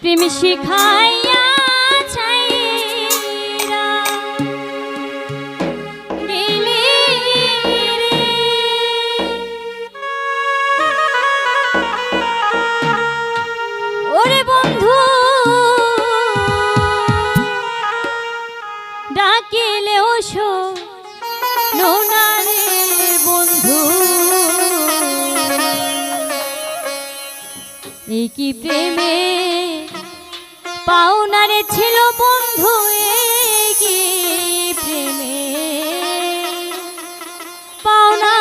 প্রেম শিখাইয়া ছাইরা গেলি রে। বন্ধু ডাকিলেও এই কি প্রেমে পাওনারে ছিল বন্ধু প্রেমে। পাওনা।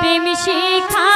প্রেম শিখা